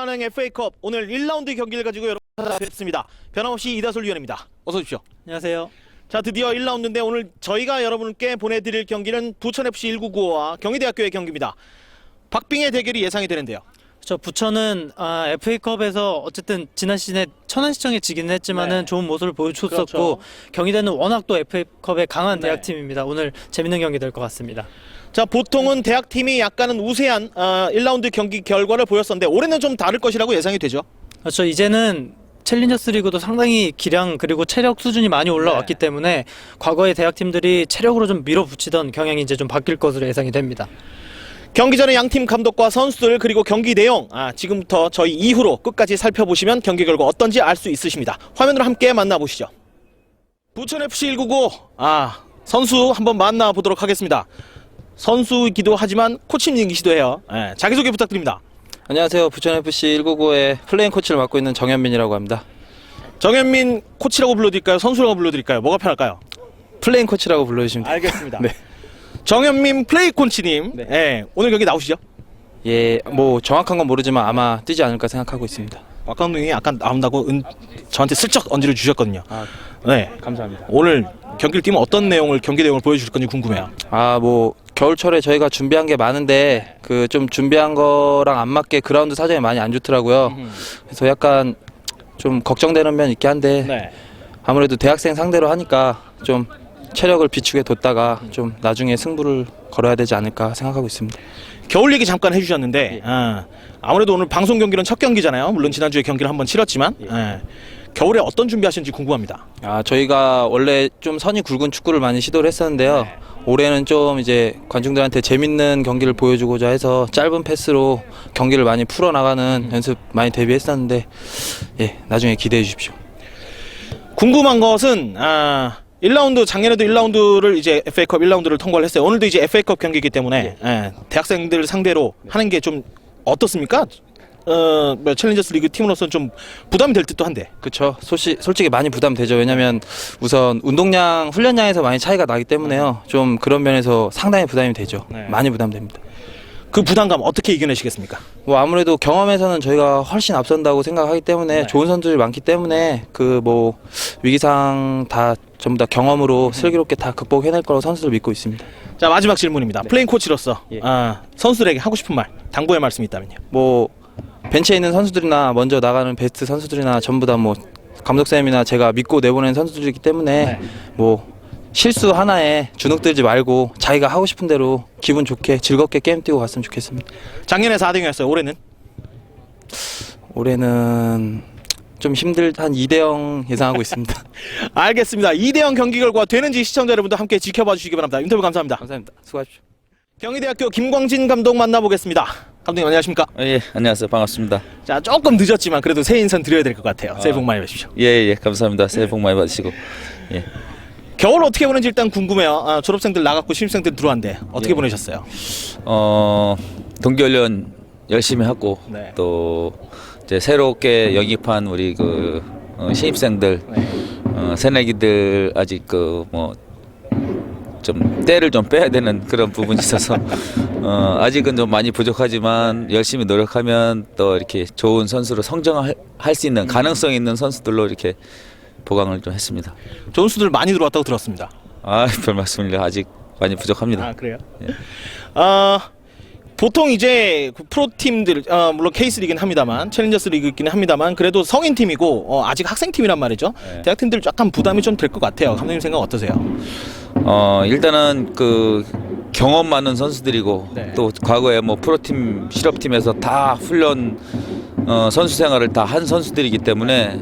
2011 하나은행 FA컵 오늘 1라운드 경기를 가지고 여러분 찾아뵙습니다. 변함없이 이다솔 위원입니다. 어서 오십시오. 안녕하세요. 자 드디어 1라운드인데 오늘 저희가 여러분께 보내드릴 경기는 부천FC 1995와 경희대학교의 경기입니다. 박빙의 대결이 예상이 되는데요. 저 부천은 아, FA컵에서 어쨌든 지난 시즌에 천안시청에 지기는 했지만은 네. 좋은 모습을 보여줬었고 그렇죠. 경희대는 워낙 또 FA컵에 강한 네. 대학팀입니다. 오늘 재밌는 경기 될 것 같습니다. 자 보통은 대학팀이 약간은 우세한 어, 1라운드 경기 결과를 보였었는데 올해는 좀 다를 것이라고 예상이 되죠. 그렇죠. 이제는 챌린저스 리그도 상당히 기량 그리고 체력 수준이 많이 올라왔기 네. 때문에 과거의 대학팀들이 체력으로 좀 밀어붙이던 경향이 이제 좀 바뀔 것으로 예상이 됩니다. 경기 전에 양팀 감독과 선수들 그리고 경기 내용 아, 지금부터 저희 이후로 끝까지 살펴보시면 경기 결과 어떤지 알 수 있으십니다. 화면으로 함께 만나보시죠. 부천 FC 199 아 선수 한번 만나보도록 하겠습니다. 선수이기도 하지만 코치님이시도 해요. 예, 자기소개 부탁드립니다. 안녕하세요. 부천FC 199의 플레인 코치를 맡고 있는 정현민이라고 합니다. 정현민 코치라고 불러드릴까요? 선수라고 불러드릴까요? 뭐가 편할까요? 플레인 코치라고 불러주시면 돼요. 알겠습니다. 네. 정현민 플레이 코치님 네. 예, 오늘 경기 나오시죠? 예, 뭐 정확한 건 모르지만 아마 뛰지 않을까 생각하고 있습니다. 박 감독이 아까 나온다고 은, 저한테 슬쩍 언지를 주셨거든요. 아, 네. 감사합니다. 오늘 경기를 뛰면 어떤 내용을 경기 내용을 보여주실 건지 궁금해요. 아, 뭐 겨울철에 저희가 준비한 게 많은데 그 좀 준비한 거랑 안 맞게 그라운드 사정이 많이 안 좋더라고요. 그래서 약간 좀 걱정되는 면 있긴 한데 네. 아무래도 대학생 상대로 하니까 좀 체력을 비축해 뒀다가 좀 나중에 승부를 걸어야 되지 않을까 생각하고 있습니다. 겨울 얘기 잠깐 해주셨는데 아, 아무래도 오늘 방송 경기는 첫 경기잖아요. 물론 지난주에 경기를 한번 치렀지만 예. 겨울에 어떤 준비하시는지 궁금합니다. 아 저희가 원래 좀 선이 굵은 축구를 많이 시도를 했었는데요. 올해는 좀 이제 관중들한테 재밌는 경기를 보여주고자 해서 짧은 패스로 경기를 많이 풀어 나가는 연습 많이 대비했었는데 예 나중에 기대해 주십시오. 궁금한 것은 아, 1라운드 작년에도 1라운드를 이제 FA컵 1라운드를 통과를 했어요. 오늘도 이제 FA컵 경기이기 때문에 예, 대학생들 상대로 하는 게 좀 어떻습니까? 어, 뭐 챌린저스 리그 팀으로서는 좀 부담이 될 듯도 한데. 그렇죠. 솔직 솔직히 많이 부담되죠. 왜냐하면 우선 운동량 훈련량에서 많이 차이가 나기 때문에요. 좀 그런 면에서 상당히 부담이 되죠. 네. 많이 부담됩니다. 그 부담감 어떻게 이겨내시겠습니까? 뭐 아무래도 경험에서는 저희가 훨씬 앞선다고 생각하기 때문에 네. 좋은 선수들이 많기 때문에 그 뭐 위기상 다 전부 다 경험으로 슬기롭게 다 극복해낼 거라고 선수들 믿고 있습니다. 자 마지막 질문입니다. 플레인 코치로서 예. 아, 선수들에게 하고 싶은 말, 당부의 말씀이 있다면요. 뭐 벤치에 있는 선수들이나 먼저 나가는 베스트 선수들이나 전부 다 뭐 감독 쌤이나 제가 믿고 내보낸 선수들이기 때문에 네. 뭐 실수 하나에 주눅들지 말고 자기가 하고 싶은 대로 기분 좋게 즐겁게 게임 뛰고 갔으면 좋겠습니다. 작년에 4등이었어요. 올해는 올해는 좀 힘들 한 2대 0 예상하고 있습니다. 알겠습니다. 2대 0 경기 결과 되는지 시청자 여러분도 함께 지켜봐 주시기 바랍니다. 인터뷰 감사합니다. 감사합니다. 수고하십시오. 경희대학교 김광진 감독 만나보겠습니다. 감독님 안녕하십니까? 아, 예, 안녕하세요. 반갑습니다. 자 조금 늦었지만 그래도 새해 인사 드려야 될 것 같아요. 새해 아. 복 많이 받으십시오. 예, 예, 감사합니다. 새해 복 많이 받으시고. 예. 겨울 어떻게 보는지 일단 궁금해요. 아, 졸업생들 나갔고 신입생들 들어왔는데 어떻게 예. 보내셨어요? 어, 동계훈련 열심히 하고 네. 또 이제 새롭게 영입한 우리 그 어, 신입생들, 어, 새내기들 아직 그 뭐 좀 때를 좀 빼야 되는 그런 부분이 있어서 어, 아직은 좀 많이 부족하지만 열심히 노력하면 또 이렇게 좋은 선수로 성장할 할수 있는 가능성 있는 선수들로 이렇게 보강을 좀 했습니다. 좋은 수들 많이 들어왔다고 들었습니다. 아, 별 말씀을요. 아직 많이 부족합니다. 아 그래요? 예. 아 보통 이제 그 프로 팀들 어, 물론 케이스 리그는 합니다만 챌린저스 리그기는 합니다만 그래도 성인 팀이고 어, 아직 학생 팀이란 말이죠. 네. 대학 팀들 약간 부담이 좀 될 것 같아요. 감독님 생각 어떠세요? 어, 일단은 그 경험 많은 선수들이고 네. 또 과거에 뭐 프로팀 실업팀에서 다 훈련 어, 선수 생활을 다 한 선수들이기 때문에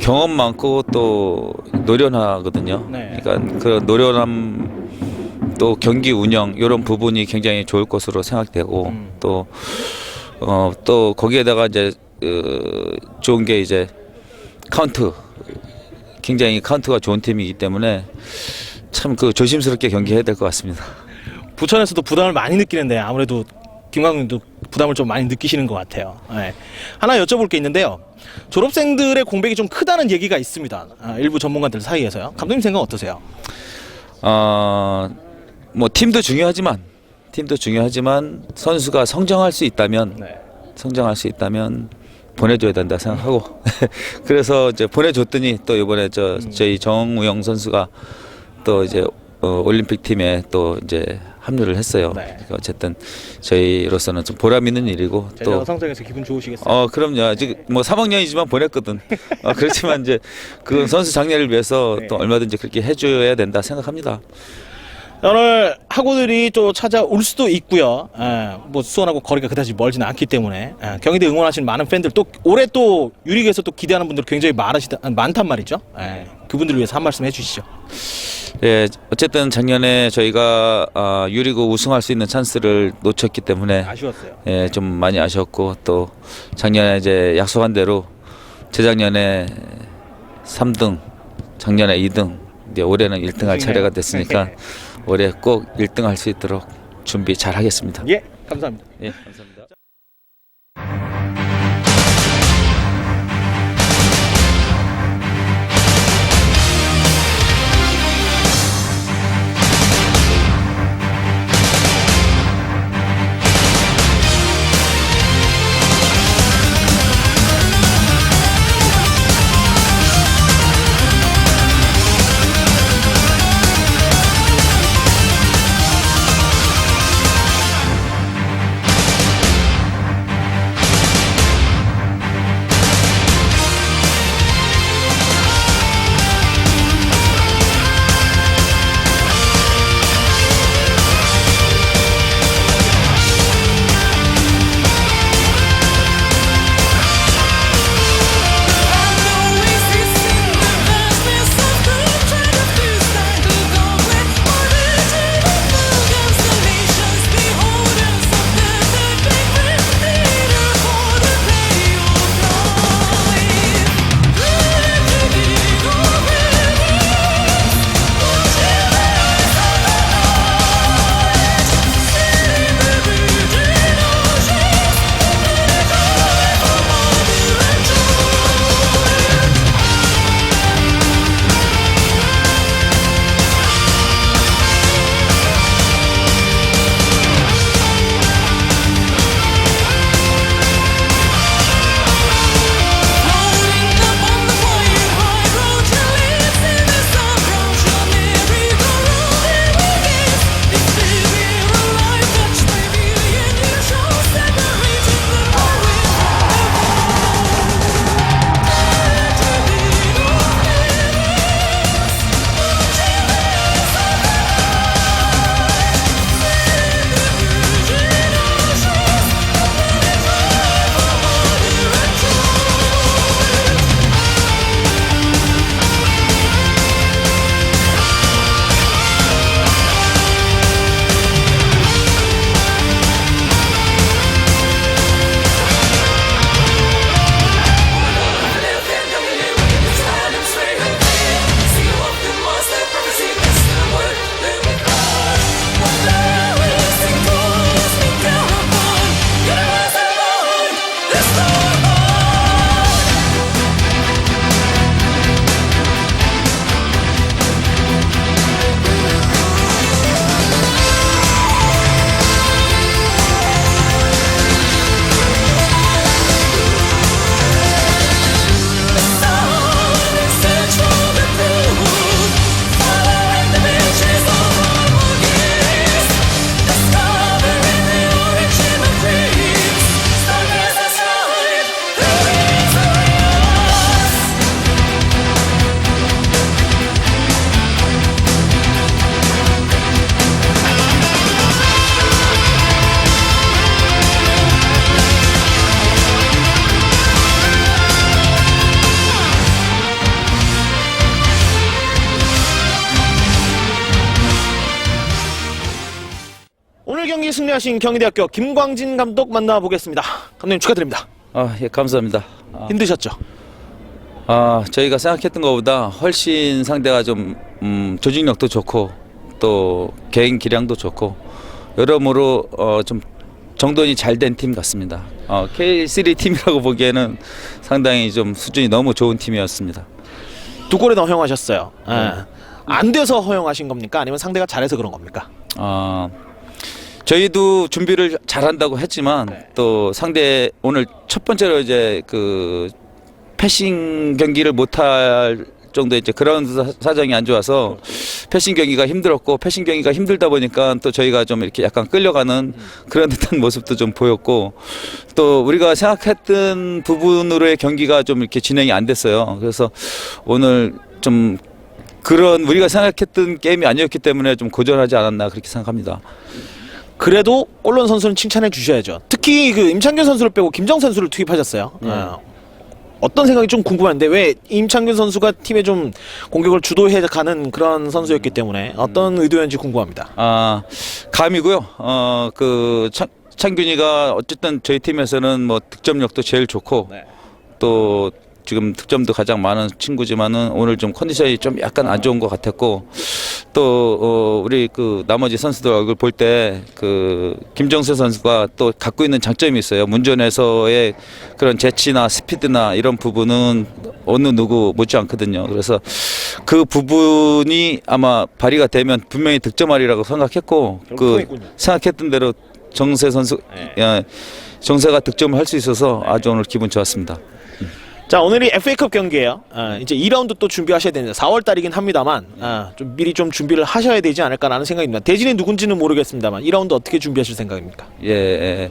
경험 많고 또 노련하거든요. 네. 그러니까 그 노련함 또 경기 운영 이런 부분이 굉장히 좋을 것으로 생각되고 음. 또 어, 또 거기에다가 이제 그 좋은 게 이제 카운트 굉장히 카운트가 좋은 팀이기 때문에 참 그 조심스럽게 경기해야 될 것 같습니다. 부천에서도 부담을 많이 느끼는데 아무래도 김광민도 부담을 좀 많이 느끼시는 것 같아요. 네. 하나 여쭤볼 게 있는데요. 졸업생들의 공백이 좀 크다는 얘기가 있습니다. 아, 일부 전문가들 사이에서요. 감독님 생각 어떠세요? 어, 뭐 팀도 중요하지만 팀도 중요하지만 선수가 성장할 수 있다면 네. 성장할 수 있다면 보내줘야 된다 생각하고 그래서 이제 보내줬더니 또 이번에 저 저희 정우영 선수가 또 이제 어, 올림픽 팀에 또 이제 합류를 했어요. 네. 그러니까 어쨌든 저희로서는 좀 보람 있는 일이고 또 성장해서 기분 좋으시겠어요? 어 그럼요 아직 뭐 3학년이지만 보냈거든 어, 그렇지만 이제 그 선수 장려를 위해서 네. 또 얼마든지 그렇게 해줘야 된다 생각합니다 오늘 학우들이 또 찾아올 수도 있고요. 예, 뭐 수원하고 거리가 그다지 멀지는 않기 때문에 예, 경희대 응원하시는 많은 팬들 또 올해 또 유리그에서 또 기대하는 분들 굉장히 많으시다 많단 말이죠. 예, 그분들을 위해서 한 말씀 해주시죠. 예 어쨌든 작년에 저희가 아, 유리그 우승할 수 있는 찬스를 놓쳤기 때문에 아쉬웠어요. 예, 좀 많이 아쉬웠고 또 작년에 이제 약속한 대로 재작년에 3등 작년에 2등 이제 올해는 1등 할 차례가 됐으니까 올해 꼭 1등 할 수 있도록 준비 잘 하겠습니다 예, 감사합니다. 예 감사합니다 경기 승리하신 경희대학교 김광진 감독 만나보겠습니다. 감독님 축하드립니다. 아 예 감사합니다 아, 힘드셨죠? 아 저희가 생각했던 것보다 훨씬 상대가 좀 음, 조직력도 좋고 또 개인 기량도 좋고 여러모로 어, 좀 정돈이 잘 된 팀 같습니다. 어, K3 팀이라고 보기에는 상당히 좀 수준이 너무 좋은 팀이었습니다. 두 골이나 허용하셨어요. 예. 안 돼서 허용하신 겁니까? 아니면 상대가 잘해서 그런 겁니까? 어, 저희도 준비를 잘한다고 했지만 네. 또 상대 오늘 첫 번째로 이제 그 패싱 경기를 못할 정도 이제 그라운드 사- 사정이 안 좋아서 패싱 경기가 힘들었고 패싱 경기가 힘들다 보니까 또 저희가 좀 이렇게 약간 끌려가는 그런 듯한 모습도 좀 보였고 또 우리가 생각했던 부분으로의 경기가 좀 이렇게 진행이 안 됐어요. 그래서 오늘 좀 그런 우리가 생각했던 게임이 아니었기 때문에 좀 고전하지 않았나 그렇게 생각합니다. 그래도 골론 선수는 칭찬해 주셔야죠. 특히 그 임창균 선수를 빼고 김정 선수를 투입하셨어요. 어, 어떤 생각이 좀 궁금한데 왜 임창균 선수가 팀에 좀 공격을 주도해 가는 그런 선수였기 때문에 어떤 의도였는지 궁금합니다. 아 감이고요. 어 그 창균이가 어쨌든 저희 팀에서는 뭐 득점력도 제일 좋고 네. 또 지금 득점도 가장 많은 친구지만은 오늘 좀 컨디션이 좀 약간 안 좋은 것 같았고 또 어, 우리 그 나머지 선수들 얼굴 볼 때 그 김정세 선수가 또 갖고 있는 장점이 있어요. 문전에서의 그런 재치나 스피드나 이런 부분은 어느 누구 못지 않거든요. 그래서 그 부분이 아마 발휘가 되면 분명히 득점하리라고 생각했고 그. 생각했던 대로 정세 선수 네. 예, 정세가 득점을 할 수 있어서 아주 오늘 기분 좋았습니다. 자 오늘이 FA컵 경기예요. 아, 이제 2라운드 또 준비하셔야 되는데 4월 달이긴 합니다만 아, 좀 미리 좀 준비를 하셔야 되지 않을까라는 생각입니다. 대진이 누군지는 모르겠습니다만 2라운드 어떻게 준비하실 생각입니까? 예, 예.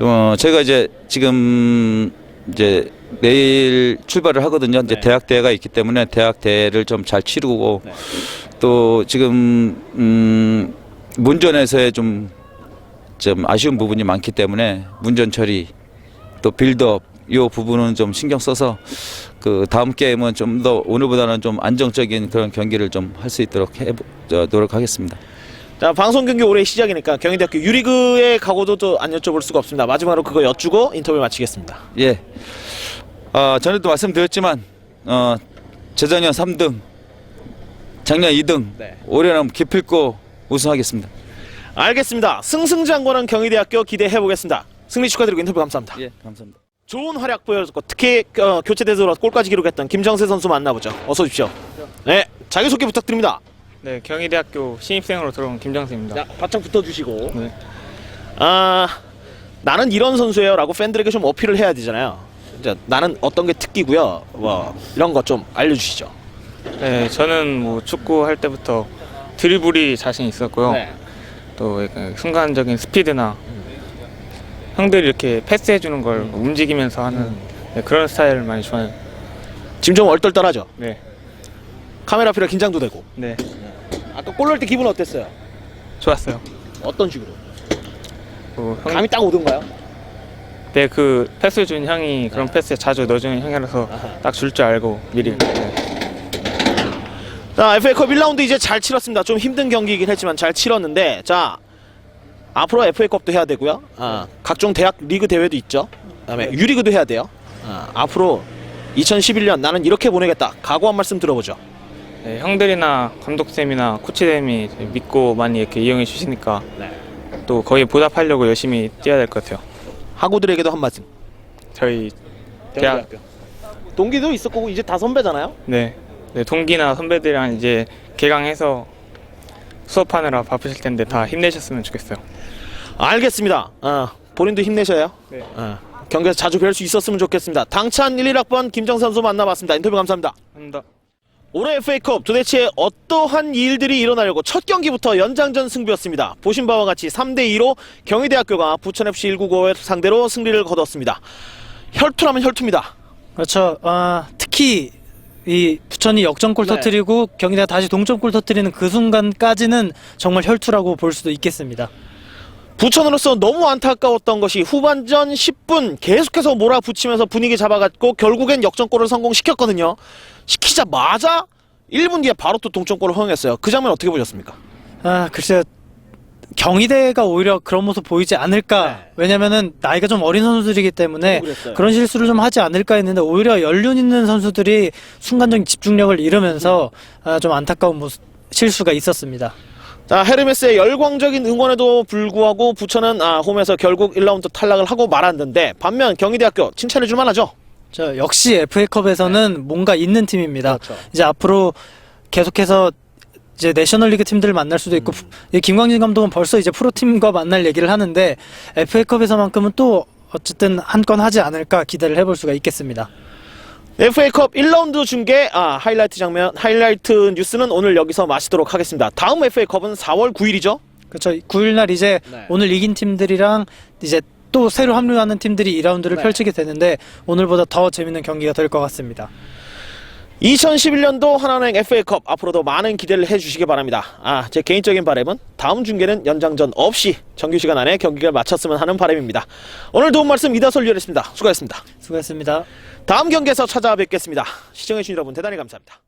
어, 저희가 이제 지금 이제 내일 출발을 하거든요. 이제 네. 대학 대회가 있기 때문에 대학 대회를 좀 잘 치르고 네. 또 지금 음, 문전에서의 좀, 좀 아쉬운 부분이 많기 때문에 문전 처리 또 빌드업 요 부분은 좀 신경 써서 그 다음 게임은 좀 더 오늘보다는 좀 안정적인 그런 경기를 좀 할 수 있도록 해 저, 노력하겠습니다. 자 방송 경기 올해 시작이니까 경희대학교 유리그의 각오도 또 안 여쭤볼 수가 없습니다. 마지막으로 그거 여쭈고 인터뷰 마치겠습니다. 예. 어, 전에도 말씀드렸지만 어, 재작년 3등, 작년 2등, 네. 올해는 기필코 우승하겠습니다. 알겠습니다. 승승장구하는 경희대학교 기대해 보겠습니다. 승리 축하드리고 인터뷰 감사합니다. 예, 감사합니다. 좋은 활약 보여줬고 특히 어, 교체 대회로 골까지 기록했던 김정세 선수 만나보죠. 어서 오십시오. 네, 자기 소개 부탁드립니다. 네, 경희대학교 신입생으로 들어온 김정수입니다. 자, 바짝 붙어주시고. 네. 아, 나는 이런 선수예요 라고 팬들에게 좀 어필을 해야 되잖아요. 자, 나는 어떤 게 특기고요. 뭐 이런 것좀 알려주시죠. 네, 저는 뭐 축구 할 때부터 드리블이 자신 있었고요. 네. 또 약간 순간적인 스피드나 형들이 이렇게 패스해 주는 걸 움직이면서 하는 네, 그런 스타일을 많이 좋아해요. 지금 좀 얼떨떨하죠. 네, 카메라 앞이라 긴장도 되고. 네, 아까 골 넣을 때 기분 어땠어요? 좋았어요. 어떤 식으로? 그 형, 감이 딱 오던가요? 네, 그 패스 준 형이 그런 패스 자주 넣어주는 형이라서 딱줄 줄 알고 미리. 네. 자, FA컵 1라운드 이제 잘 치렀습니다. 좀 힘든 경기이긴 했지만 잘 치렀는데, 자, 앞으로 FA컵도 해야 되고요. 아, 각종 대학 리그 대회도 있죠. 그다음에 유리그도 해야 돼요. 아, 앞으로 2011년 나는 이렇게 보내겠다. 각오 한 말씀 들어보죠. 네, 형들이나 감독쌤이나 코치쌤이 믿고 많이 이렇게 이용해 주시니까 네. 또 거기에 보답하려고 열심히 뛰어야 될 것 같아요. 학우들에게도 한 말씀. 저희 대학 동기도 있었고 이제 다 선배잖아요. 네, 네 동기나 선배들이랑 이제 개강해서 수업하느라 바쁘실 텐데 다 힘내셨으면 좋겠어요. 알겠습니다. 어, 본인도 힘내셔요. 네. 어, 경기에서 자주 뵐 수 있었으면 좋겠습니다. 당찬 1, 1학번 김정 선수 만나봤습니다. 인터뷰 감사합니다. 감사합니다. 올해 FA컵 도대체 어떠한 일들이 일어나려고 첫 경기부터 연장전 승부였습니다. 보신 바와 같이 3대2로 경희대학교가 부천FC 195를 상대로 승리를 거뒀습니다. 혈투라면 혈투입니다. 그렇죠. 아, 특히 이 부천이 역전골 네. 터뜨리고 경기가 다시 동점골 터뜨리는 그 순간까지는 정말 혈투라고 볼 수도 있겠습니다. 부천으로서 너무 안타까웠던 것이 후반전 10분 계속해서 몰아붙이면서 분위기 잡아갔고 결국엔 역전골을 성공시켰거든요. 시키자마자 1분 뒤에 바로 또 동점골을 허용했어요. 그 장면 어떻게 보셨습니까? 아, 글쎄요. 경희대가 오히려 그런 모습 보이지 않을까. 네. 왜냐면은 나이가 좀 어린 선수들이기 때문에 그랬어요. 그런 실수를 좀 하지 않을까 했는데 오히려 연륜 있는 선수들이 순간적인 집중력을 잃으면서 아, 좀 안타까운 모습, 실수가 있었습니다. 자, 헤르메스의 열광적인 응원에도 불구하고 부천은 아, 홈에서 결국 1라운드 탈락을 하고 말았는데 반면 경희대학교 칭찬해 줄 만하죠? 저 역시 FA컵에서는 뭔가 있는 팀입니다. 그렇죠. 이제 앞으로 계속해서 이제 내셔널리그 팀들을 만날 수도 있고 이 김광진 감독은 벌써 이제 프로팀과 만날 얘기를 하는데 FA컵에서만큼은 또 어쨌든 한 건 하지 않을까 기대를 해볼 수가 있겠습니다. FA컵 1라운드 중계 아 하이라이트 장면 하이라이트 뉴스는 오늘 여기서 마치도록 하겠습니다. 다음 FA컵은 4월 9일이죠. 그렇죠. 9일 날 이제 네. 오늘 이긴 팀들이랑 이제 또 새로 합류하는 팀들이 2라운드를 네. 펼치게 되는데 오늘보다 더 재밌는 경기가 될 것 같습니다. 2011년도 하나은행 FA컵 앞으로도 많은 기대를 해주시기 바랍니다. 아, 제 개인적인 바람은 다음 중계는 연장전 없이 정규 시간 안에 경기를 마쳤으면 하는 바람입니다. 오늘 도움 말씀 이다솔 유였습니다. 수고하셨습니다. 수고했습니다. 다음 경기에서 찾아뵙겠습니다. 시청해주신 여러분 대단히 감사합니다.